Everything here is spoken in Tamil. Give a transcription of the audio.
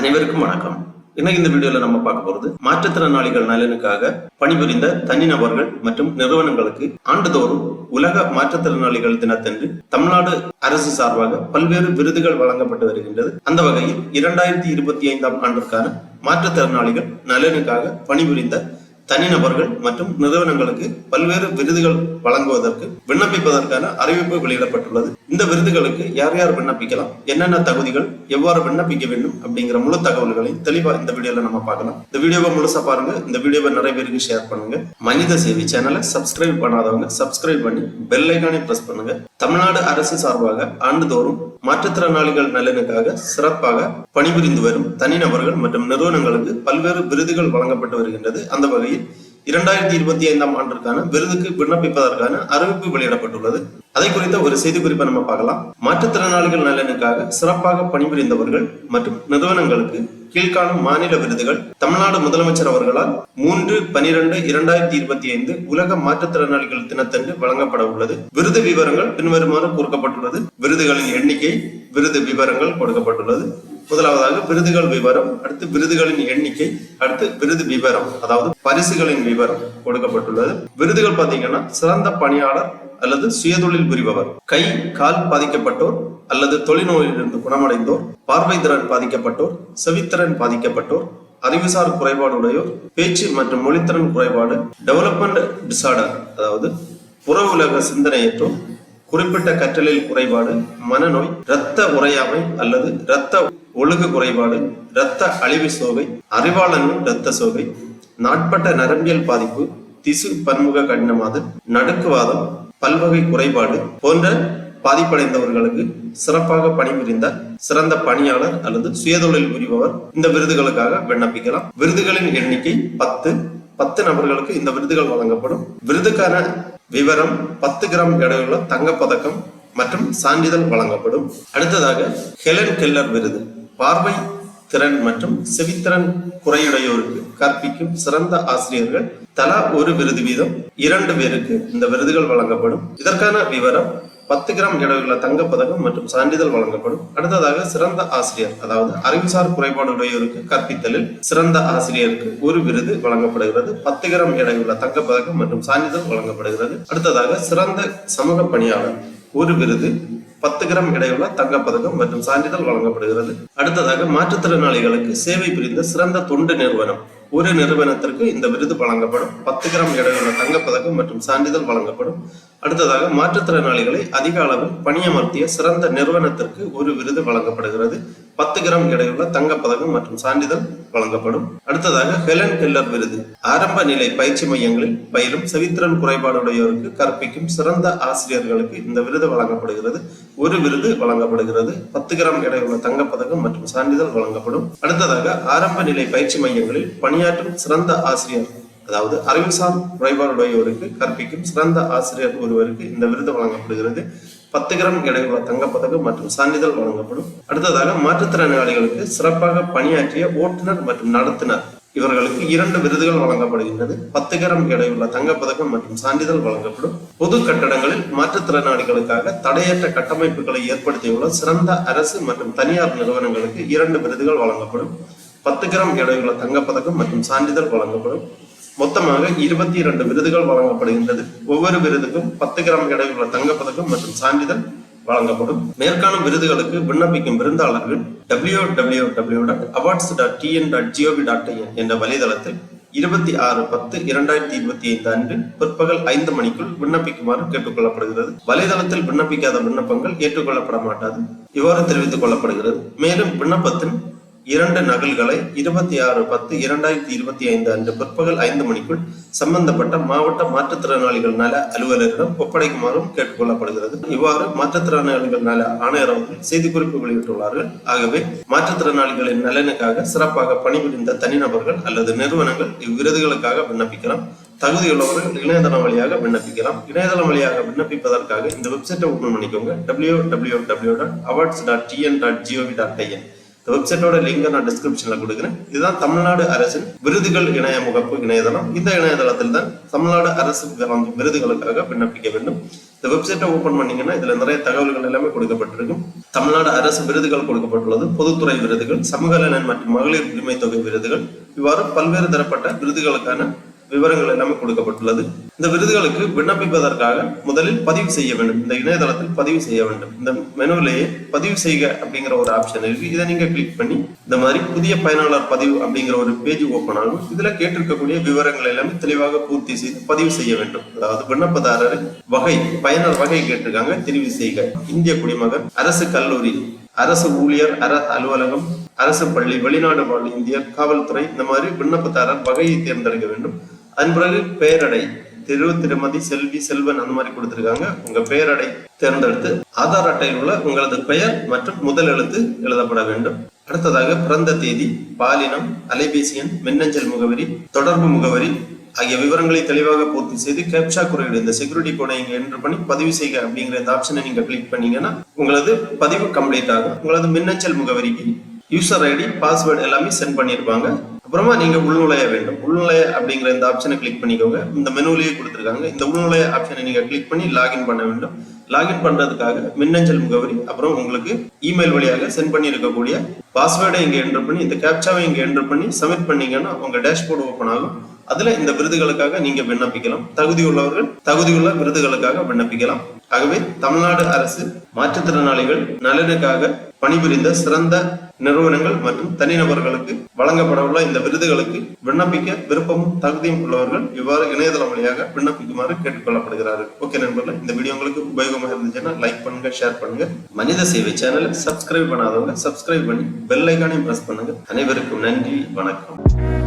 அனைவருக்கும் வணக்கம். இன்னைக்கு இந்த வீடியோல நம்ம பார்க்க போறது மாற்றுத்திறனாளிகள் நலனுக்காக பணிபுரிந்த தனிநபர்கள் மற்றும் நிறுவனங்களுக்கு ஆண்டுதோறும் உலக மாற்றுத்திறனாளிகள் தினத்தன்று தமிழ்நாடு அரசு சார்பாக பல்வேறு விருதுகள் வழங்கப்பட்டு வருகின்றது. அந்த வகையில் இரண்டாயிரத்தி இருபத்தி ஐந்தாம் ஆண்டிற்கான மாற்றுத்திறனாளிகள் நலனுக்காக பணிபுரிந்த தனிநபர்கள் மற்றும் நிறுவனங்களுக்கு பல்வேறு விருதுகள் வழங்குவதற்கு விண்ணப்பிப்பதற்கான அறிவிப்பு வெளியிடப்பட்டுள்ளது. இந்த விருதுகளுக்கு யார் யார் விண்ணப்பிக்கலாம்? என்னென்ன தகுதிகள் எவ்வாறு விண்ணப்பிக்க வேண்டும் அப்படிங்கிற முழு தகவல்களை தெளிவா இந்த வீடியோல நம்ம பார்க்கலாம். இந்த வீடியோவை முழுசா பாருங்க. இந்த வீடியோவை நிறைய பேருக்கு ஷேர் பண்ணுங்க. மனித சேவை சேனலை சப்ஸ்கிரைப் பண்ணாதவங்க சப்ஸ்கிரைப் பண்ணி பெல் ஐக்கானை பிரஸ் பண்ணுங்க. தமிழ்நாடு அரசு சார்பாக ஆண்டுதோறும் மாற்றுத்திறனாளிகள் நலனுக்காக சிறப்பாக பணிபுரிந்து வரும் தனிநபர்கள் மற்றும் நிறுவனங்களுக்கு பல்வேறு விருதுகள் வழங்கப்பட்டு வருகின்றது. அந்த வகையில் இரண்டாயிரத்தி இருபத்தி ஐந்தாம் ஆண்டிற்கான விருதுக்கு விண்ணப்பிப்பதற்கான அறிவிப்பு வெளியிடப்பட்டுள்ளது. அதை குறித்த ஒரு செய்தி குறிப்பை நம்ம பார்க்கலாம். மாற்றுத்திறனாளிகள் நலனுக்காக சிறப்பாக பணிபுரிந்தவர்கள் மற்றும் நிறுவனங்களுக்கு கீழ்காணும் மாநில விருதுகள் தமிழ்நாடு முதலமைச்சர் அவர்களால் மூன்று பனிரெண்டு இரண்டாயிரத்தி இருபத்தி ஐந்து உலக மாற்றுத்திறனாளிகள் தினத்தன்று வழங்கப்பட உள்ளது. விருது விவரங்கள் பின்வருமாறு கூறப்பட்டுள்ளது. விருதுகளின் எண்ணிக்கை விருது விவரங்கள் கொடுக்கப்பட்டுள்ளது. முதலாவதாக விருதுகள் விவரம் அடுத்து விருதுகளின் எண்ணிக்கை அடுத்து விருது விவரம் அதாவது பரிசுகளின் விவரம் கொடுக்கப்பட்டுள்ளது. விருதுகள் பாத்தீங்கன்னா சிறந்த பணியாளர் அல்லது சுயதொழில் புரிபவர் கை கால் பாதிக்கப்பட்டோர் அல்லது தொழில்நோயிலிருந்து குணமடைந்தோர் பார்வை திறன் பாதிக்கப்பட்டோர் செவித்திறன் பாதிக்கப்பட்டோர் அறிவுசார் குறைபாடு உடையோர் பேச்சு மற்றும் மொழித்திறன் குறைபாடு டெவலப்மெண்ட் டிசார்டர் அதாவது புற உலக சிந்தனையற்றோர் குறிப்பிட்ட கற்றலில் குறைபாடு மனநோய் இரத்த உறையாமை அல்லது இரத்த ஒழுகு குறைபாடு இரத்த அழிவு சோகை அறிவாளனும் இரத்த சோகை நாட்பட்ட நரம்பியல் பாதிப்பு திசு பன்முக கடினமாதல் நடுக்குவாதம் பல்வகை குறைபாடு போன்ற பாதிப்படைந்தவர்களுக்கு சிறப்பாக பணிபுரிந்த சிறந்த பணியாளர் அல்லது சுயதொழில் புரிபவர் இந்த விருதுகளுக்காக விண்ணப்பிக்கலாம். விருதுகளின் எண்ணிக்கை பத்து. பத்து நபர்களுக்கு இந்த விருதுகள் வழங்கப்படும். விருதுக்கான விவரம் பத்து கிராம் எடையுள்ள தங்கப்பதக்கம் மற்றும் சான்றிதழ் வழங்கப்படும். அடுத்ததாக ஹெலன் கெல்லர் விருது. பார்வை திறன் மற்றும் செவித்திறன் குறையுடையோருக்கு கற்பிக்கும் சிறந்த ஆசிரியர்கள் தலா ஒரு விருது வீதம் இரண்டு பேருக்கு இந்த விருதுகள் வழங்கப்படும். இதற்கான விவரம் பத்து கிராம் எடையுள்ள தங்கப்பதக்கம் மற்றும் சான்றிதழ் வழங்கப்படும். அடுத்ததாக சிறந்த ஆசிரியர் அதாவது அறிவுசார் குறைபாடுடையோருக்கு கற்பித்தலில் சிறந்த ஆசிரியருக்கு ஒரு விருது வழங்கப்படுகிறது. பத்து கிராம் எடையுள்ள தங்கப்பதக்கம் மற்றும் சான்றிதழ் வழங்கப்படுகிறது. அடுத்ததாக சிறந்த சமூக பணியாளர் ஒரு விருது பத்து கிராம் எடையுள்ள தங்கப்பதக்கம் மற்றும் சான்றிதழ் வழங்கப்படுகிறது. அடுத்ததாக மாற்றுத்திறனாளிகளுக்கு சேவை புரிந்த சிறந்த தொண்டு நிறுவனம் ஒரு நிறுவனத்திற்கு இந்த விருது வழங்கப்படும். பத்து கிராம் எடையுள்ள தங்கப்பதக்கம் மற்றும் சான்றிதழ் வழங்கப்படும். அடுத்ததாக மாற்றுத்திறனாளிகளை அதிக அளவில் பணியமர்த்திய சிறந்த நிறுவனத்திற்கு ஒரு விருது வழங்கப்படுகிறது. பத்து கிராம் எடையுள்ள தங்கப்பதக்கம் மற்றும் சான்றிதழ் வழங்கப்படும். அடுத்ததாக ஹெலன் கெல்லர் விருது. ஆரம்ப நிலை பயிற்சி மையங்களில் பயிலும் செவித்திறன் குறைபாடுடையோருக்கு கற்பிக்கும் சிறந்த ஆசிரியர்களுக்கு இந்த விருது வழங்கப்படுகிறது. ஒரு விருது வழங்கப்படுகிறது. பத்து கிராம் எடையுள்ள தங்கப்பதக்கம் மற்றும் சான்றிதழ் வழங்கப்படும். அடுத்ததாக ஆரம்ப நிலை பயிற்சி மையங்களில் பணியாற்றும் சிறந்த ஆசிரியர் அதாவது அறிவுசார் குறைபாடுடையோருக்கு கற்பிக்கும் சிறந்த ஆசிரியர் ஒருவருக்கு இந்த விருது வழங்கப்படுகிறது. பத்து கிராம் எடையுள்ள தங்கப்பதக்கம் மற்றும் சான்றிதழ் வழங்கப்படும். அடுத்ததாக மாற்றுத்திறனாளிகளுக்கு சிறப்பாக பணியாற்றிய ஓட்டுநர் மற்றும் நடத்துனர். இவர்களுக்கு இரண்டு விருதுகள் வழங்கப்படுகின்றது. பத்து கிராம் எடையுள்ள தங்கப்பதக்கம் மற்றும் சான்றிதழ் வழங்கப்படும். பொது கட்டடங்களில் மாற்றுத்திறனாளிகளுக்காக தடையற்ற கட்டமைப்புகளை ஏற்படுத்தியுள்ள சிறந்த அரசு மற்றும் தனியார் நிறுவனங்களுக்கு இரண்டு விருதுகள் வழங்கப்படும். பத்து கிராம் எடையுள்ள தங்கப்பதக்கம் மற்றும் சான்றிதழ் வழங்கப்படும். மொத்தமாக இருபத்தி இரண்டு விருதுகள் வழங்கப்படுகின்றது. ஒவ்வொரு விருதுக்கும் பத்து கிராம் எடையுள்ள தங்கப்பதக்கம் மற்றும் சான்றிதழ் வழங்கப்படும். மேற்காணும் விருதுகளுக்கு விண்ணப்பிக்கும் விருந்தாளர்கள் W W W dot awards dot TN dot gov dot in என்ற வலைதளத்தில் இருபத்தி ஆறு பத்து இரண்டாயிரத்தி இருபத்தி ஐந்து அன்று பிற்பகல் ஐந்து மணிக்குள் விண்ணப்பிக்குமாறு கேட்டுக்கொள்ளப்படுகிறது. வலைதளத்தில் விண்ணப்பிக்காத விண்ணப்பங்கள் ஏற்றுக்கொள்ளப்பட மாட்டாது. இவ்வாறு தெரிவித்துக் கொள்ளப்படுகிறது. மேலும் விண்ணப்பத்தின் இரண்டு நகல்களை இருபத்தி ஆறு பத்து இரண்டாயிரத்தி இருபத்தி ஐந்து அன்று பிற்பகல் ஐந்து மணிக்குள் சம்பந்தப்பட்ட மாவட்ட மாற்றுத்திறனாளிகள் நல அலுவலரிடம் ஒப்படைக்குமாறும் கேட்டுக்கொள்ளப்படுகிறது. இவ்வாறு மாற்றுத்திறனாளிகள் நல ஆணையர் அவர்கள் செய்திக்குறிப்பு வெளியிட்டுள்ளார்கள். ஆகவே மாற்றுத்திறனாளிகளின் நலனுக்காக சிறப்பாக பணிபுரிந்த தனிநபர்கள் அல்லது நிறுவனங்கள் இவ்விருதுகளுக்காக விண்ணப்பிக்கலாம். தகுதியுள்ளவர்கள் இணையதளம் வழியாக விண்ணப்பிக்கலாம். இணையதளம் வழியாக விண்ணப்பிப்பதற்காக இந்த வெப்சைட்டை ஓபன் பண்ணிக்கோங்க. W W W dot awards dot TN dot gov dot IN வெப்சைட்டோட லிங்க் நான் டிஸ்கிரிப்ஷன்ல கொடுக்குறேன். இதுதான் தமிழ்நாடு அரசின் விருதுகள் இணைய முகப்பு இணையதளம். இந்த இணையதளத்தில் தான் தமிழ்நாடு அரசு விருதுகளுக்காக விண்ணப்பிக்க வேண்டும். இந்த வெப்சைட்டை ஓபன் பண்ணீங்கன்னா இதுல நிறைய தகவல்கள் எல்லாமே கொடுக்கப்பட்டிருக்கும். தமிழ்நாடு அரசு விருதுகள் கொடுக்கப்பட்டுள்ளது. பொதுத்துறை விருதுகள் சமூக நலன் மற்றும் மகளிர் உரிமை தொகை விருதுகள். இவ்வாறு பல்வேறு தரப்பட்ட விருதுகளுக்கான விவரங்கள் எல்லாமே கொடுக்கப்பட்டுள்ளது. இந்த விருதுகளுக்கு விண்ணப்பிப்பதற்காக முதலில் பதிவு செய்ய வேண்டும். இந்த இணையதளத்தில் பதிவு செய்ய வேண்டும். இந்த மெனுவிலேயே பதிவு செய்க அப்படிங்கிற ஒரு ஆப்ஷன் இருக்கு. இதை நீங்க கிளிக் பண்ணி இந்த மாதிரி புதிய பயனாளர் பதிவு அப்படிங்கிற ஒரு பேஜ் ஓபன் ஆகும். இதுல கேட்டிருக்கக்கூடிய விவரங்கள் எல்லாமே தெளிவாக பூர்த்தி செய்து பதிவு செய்ய வேண்டும். அதாவது விண்ணப்பதாரர் வகை பயனர் வகை கேட்டிருக்காங்க. தெரிவு செய்க. இந்திய குடிமகன் அரசு கல்லூரி அரசு ஊழியர் அரசு அலுவலகம் அரசு பள்ளி வெளிநாடு வாழ் இந்தியர் காவல்துறை இந்த மாதிரி விண்ணப்பதாரர் வகையை தேர்ந்தெடுக்க வேண்டும். அதன் பிறகு பெயரடை திரு திருமதி செல்வி செல்வன் அந்த மாதிரி கொடுத்திருக்காங்க. உங்க பெயரடை தேர்ந்தெடுத்து ஆதார் அட்டையில் உள்ள உங்களது பெயர் மற்றும் முதல் எழுத்து எழுதப்பட வேண்டும். அடுத்ததாக பிறந்த தேதி பாலினம் அலைபேசி எண் மின்னஞ்சல் முகவரி தொடர்பு முகவரி ஆகிய விவரங்களை தெளிவாக பூர்த்தி செய்து கேப்சா குறியீடு இந்த செக்யூரிட்டி கோடை இங்க என்டர் பண்ணி பதிவு செய்க அப்படிங்கிற இந்த ஆப்ஷனை நீங்க கிளிக் பண்ணீங்கன்னா உங்களது பதிவு கம்ப்ளீட் ஆகும். உங்களது மின்னஞ்சல் முகவரிக்கு யூசர் ஐடி பாஸ்வேர்டு எல்லாமே சென்ட் பண்ணியிருப்பாங்க அப்புறமா நீங்க உள்நுழைய வேண்டும். உள்நுழைய அப்படிங்கிற இந்த ஆப்ஷனை கிளிக் பண்ணிக்கோங்க. இந்த மெனுவிலேயே கொடுத்துருக்காங்க. இந்த உள்நுழைய ஆப்ஷனை நீங்க கிளிக் பண்ணி லாகின் பண்ண வேண்டும். லாகின் பண்றதுக்காக மின்னஞ்சல் முகவரி அப்புறம் உங்களுக்கு இமெயில் வழியாக சென்ட் பண்ணி இருக்கக்கூடிய பாஸ்வேர்டை இங்க என்டர் பண்ணி இந்த கேப்சாவை இங்க என்டர் பண்ணி சப்மிட் பண்ணீங்கன்னா உங்க டேஷ்போர்டு ஓப்பன் ஆகும். அதுல இந்த விருதுகளுக்காக நீங்க விண்ணப்பிக்கலாம். தகுதி உள்ளவர்கள் தகுதியுள்ள விருதுகளுக்காக விண்ணப்பிக்கலாம். ஆகவே தமிழ்நாடு அரசு மாற்றுத்திறனாளிகள் நலனுக்காக பணிபுரிந்த சிறந்த நிறுவனங்கள் மற்றும் தனிநபர்களுக்கு வழங்கப்பட உள்ள இந்த விருதுகளுக்கு விண்ணப்பிக்க விருப்பமும் தகுதியும் உள்ளவர்கள் இவ்வாறு இணையதளம் வழியாக விண்ணப்பிக்குமாறு கேட்டுக்கொள்ளப்படுகிறார்கள். ஓகே நண்பர்கள் இந்த வீடியோ உங்களுக்கு உபயோகமாக இருந்துச்சுன்னா லைக் பண்ணுங்க ஷேர் பண்ணுங்க. மனித சேவை சேனலை சப்ஸ்கிரைப் பண்ணாதவங்க சப்ஸ்கிரைப் பண்ணி பெல் ஐக்கானையும் பிரஸ் பண்ணுங்க. அனைவருக்கும் நன்றி வணக்கம்.